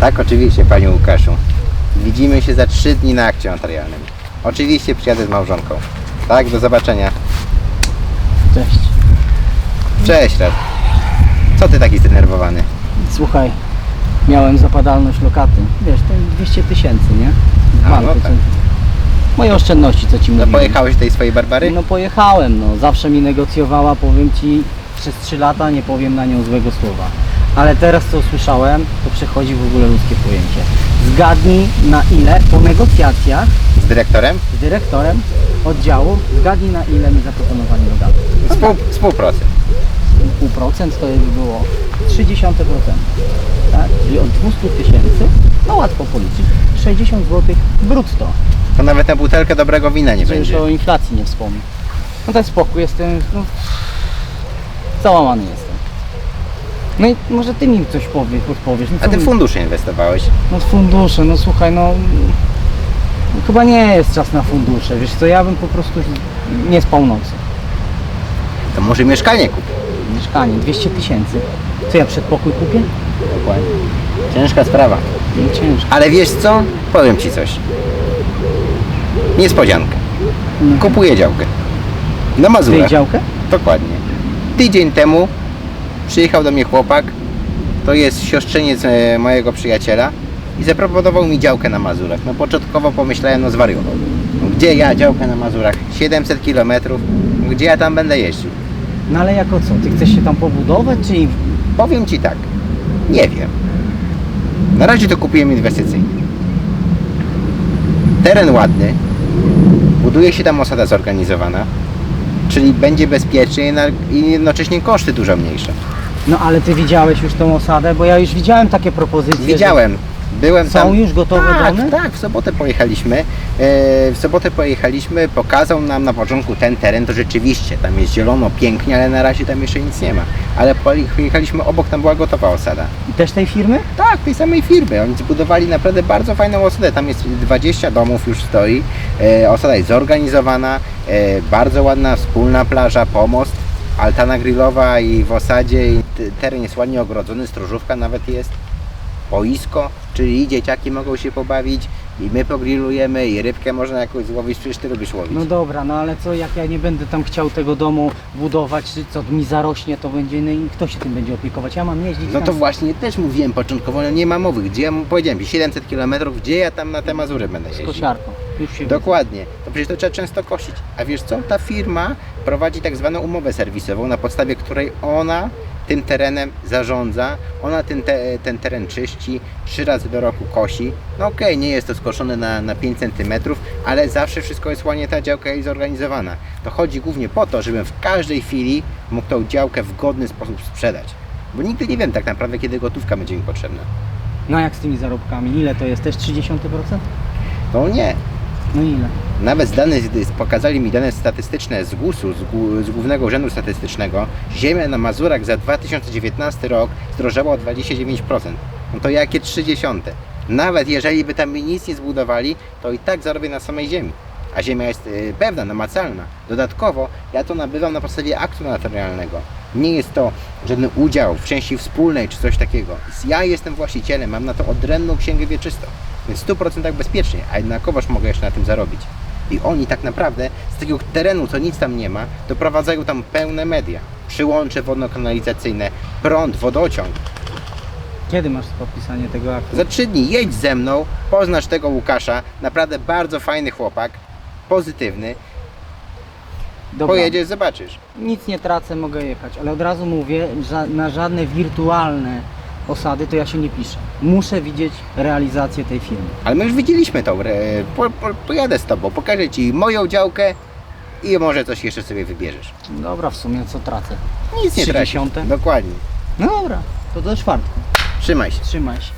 Tak, oczywiście, Panie Łukaszu. Widzimy się za trzy dni na akcie notarialnym. Oczywiście przyjadę z małżonką. Tak, do zobaczenia. Cześć. Cześć, Rad. Co ty taki zdenerwowany? Słuchaj, miałem zapadalność lokaty. Wiesz, to 200 tysięcy, nie? A, banku, no tak. Moje oszczędności, co ci No mówiłem. pojechałeś do tej swojej Barbary? No pojechałem, no. Zawsze mi negocjowała, powiem ci, przez 3 lata nie powiem na nią złego słowa. Ale teraz co usłyszałem, to przechodzi w ogóle ludzkie pojęcie. Zgadnij na ile po negocjacjach Z dyrektorem? z dyrektorem oddziału, zgadnij na ile mi zaproponowali lokaty. Z pół, z pół procent. to by było 0,3%. Tak? Czyli od 200 tysięcy, no łatwo policzyć, 60 zł brutto. To nawet na butelkę dobrego wina nie już będzie. o inflacji nie wspomnę. No ten spokój jestem, no, załamany jestem. No i może ty mi coś powie, podpowiesz. No, A ty w mi- fundusze inwestowałeś? No fundusze, no słuchaj, no, no chyba nie jest czas na fundusze, wiesz co, ja bym po prostu nie spał nocy. To może mieszkanie kup. Mieszkanie, 200 tysięcy. Co ja przedpokój kupię? Dokładnie. Ciężka sprawa. No ciężko. Ale wiesz co? Powiem ci coś. Niespodziankę. Kupuję działkę. Na Ty Mazurach. działkę? Dokładnie. Tydzień temu przyjechał do mnie chłopak, to jest siostrzeniec e, mojego przyjaciela i zaproponował mi działkę na Mazurach. No początkowo pomyślałem, no zwariował. No, gdzie ja działkę na Mazurach? 700 km, gdzie ja tam będę jeździł? No ale jako co? Ty chcesz się tam pobudować, czy Powiem Ci tak, nie wiem. Na razie to kupiłem inwestycyjnie. Teren ładny, buduje się tam osada zorganizowana, czyli będzie bezpiecznie i jednocześnie koszty dużo mniejsze. No ale ty widziałeś już tą osadę, bo ja już widziałem takie propozycje. Widziałem, byłem są tam. już gotowe tak, domy? Tak, w sobotę pojechaliśmy. E, w sobotę pojechaliśmy, pokazał nam na początku ten teren, to rzeczywiście tam jest zielono, pięknie, ale na razie tam jeszcze nic nie ma. Ale pojechaliśmy obok, tam była gotowa osada. I też tej firmy? Tak, tej samej firmy. Oni zbudowali naprawdę bardzo fajną osadę. Tam jest 20 domów już stoi. E, osada jest zorganizowana, e, bardzo ładna wspólna plaża, pomost, altana grillowa i w osadzie i teren jest ładnie ogrodzony, stróżówka nawet jest, boisko, czyli dzieciaki mogą się pobawić i my pogrillujemy i rybkę można jakąś złowić, przecież ty lubisz łowić. No dobra, no ale co, jak ja nie będę tam chciał tego domu budować, czy co mi zarośnie, to będzie, no i kto się tym będzie opiekować? Ja mam jeździć No tam to właśnie też mówiłem początkowo, no nie ma mowy, gdzie ja mu powiedziałem, 700 km, gdzie ja tam na te Mazury będę z jeździł. kosiarką. Już się Dokładnie. To przecież to trzeba często kosić. A wiesz co? Ta firma prowadzi tak zwaną umowę serwisową, na podstawie której ona tym terenem zarządza, ona ten, te, ten teren czyści, trzy razy do roku kosi. No okej, nie jest to skoszone na, na 5 cm, ale zawsze wszystko jest ładnie ta działka i zorganizowana. To chodzi głównie po to, żebym w każdej chwili mógł tą działkę w godny sposób sprzedać. Bo nigdy nie wiem tak naprawdę, kiedy gotówka będzie mi potrzebna. No a jak z tymi zarobkami? Ile to jest? Też 30%? To nie. No ile? Nawet z z- pokazali mi dane statystyczne z GUS-u, z, z Głównego Urzędu Statystycznego, ziemia na Mazurach za 2019 rok zdrożała o 29%. No to jakie 30? Nawet jeżeli by tam nic nie zbudowali, to i tak zarobię na samej ziemi. A ziemia jest y, pewna, namacalna. Dodatkowo ja to nabywam na podstawie aktu notarialnego. Nie jest to żaden udział w części wspólnej czy coś takiego. Ja jestem właścicielem, mam na to odrębną księgę wieczystą. Więc w 100% bezpiecznie, a jednakowoż mogę jeszcze na tym zarobić. I oni tak naprawdę z tego terenu, co nic tam nie ma, doprowadzają tam pełne media. Przyłącze wodno-kanalizacyjne, prąd, wodociąg. Kiedy masz podpisanie tego aktu? Za trzy dni jedź ze mną, poznasz tego Łukasza, naprawdę bardzo fajny chłopak, pozytywny. Dobra. Pojedziesz, zobaczysz. Nic nie tracę, mogę jechać, ale od razu mówię, że na żadne wirtualne osady to ja się nie piszę. Muszę widzieć realizację tej firmy. Ale my już widzieliśmy tą, e, po, po, pojadę z tobą, pokażę ci moją działkę i może coś jeszcze sobie wybierzesz. Dobra, w sumie co tracę? Nic nie tracisz. 30? Dokładnie. No dobra, to do czwartku. Trzymaj się. Trzymaj się.